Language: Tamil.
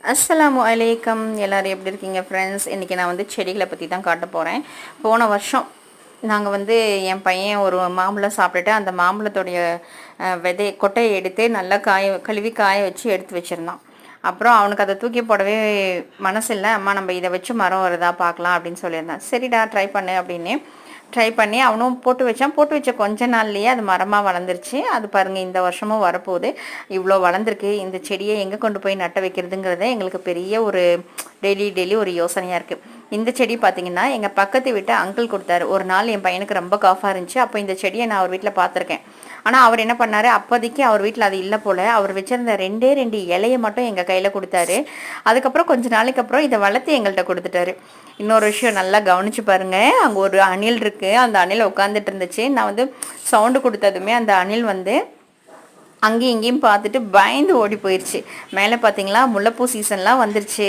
அஸ்ஸலாமு அலைக்கம் எல்லாரும் எப்படி இருக்கீங்க ஃப்ரெண்ட்ஸ் இன்றைக்கி நான் வந்து செடிகளை பற்றி தான் காட்ட போகிறேன் போன வருஷம் நாங்கள் வந்து என் பையன் ஒரு மாம்பழம் சாப்பிட்டுட்டு அந்த மாம்பழத்துடைய விதை கொட்டையை எடுத்து நல்லா காய கழுவி காய வச்சு எடுத்து வச்சுருந்தான். அப்புறம் அவனுக்கு அதை தூக்கி போடவே மனசு இல்லை அம்மா நம்ம இதை வச்சு மரம் வருதா? பார்க்கலாம் அப்படின்னு சொல்லியிருந்தான். சரிடா ட்ரை பண்ணு அப்படின்னு ட்ரை பண்ணி அவனும் போட்டு வச்சான். போட்டு வச்ச கொஞ்ச நாள்லயே அது மரமாக வளர்ந்துருச்சு. அது பாருங்க இந்த வருஷமும் வரப்போகுது. இவ்வளோ வளர்ந்துருக்கு. இந்த செடியை எங்கே கொண்டு போய் நட்ட வைக்கிறதுங்கிறத எங்களுக்கு பெரிய ஒரு டெய்லி டெய்லி ஒரு யோசனையாக இருக்குது இந்த செடி பார்த்தீங்கன்னா எங்கள் பக்கத்து வீட்டை அங்கிள் கொடுத்தாரு. ஒரு நாள் என் பையனுக்கு ரொம்ப காஃபாக இருந்துச்சு. அப்போ இந்த செடியை நான் அவர் வீட்டில் பார்த்துருக்கேன் ஆனால் அவர் என்ன பண்ணார்? அப்போதைக்கு அவர் வீட்டில் அது இல்லை போல். அவர் வச்சிருந்த ரெண்டே ரெண்டு இலையை மட்டும் எங்கள் கையில் கொடுத்தாரு. அதுக்கப்புறம் கொஞ்ச நாளைக்கு அப்புறம் இதை வளர்த்து எங்கள்கிட்ட கொடுத்துட்டாரு. இன்னொரு விஷயம் நல்லா கவனிச்சு பாருங்கள் அங்கே ஒரு அணில் இருக்குது அந்த அணில் உட்காந்துட்டு இருந்துச்சு. நான் வந்து சவுண்டு கொடுத்ததுமே அந்த அணில் வந்து அங்கேயும் இங்கேயும் பார்த்துட்டு பயந்து ஓடி போயிடுச்சு மேலே பார்த்தீங்களா முல்லைப்பூ சீசன்லாம் வந்துருச்சு.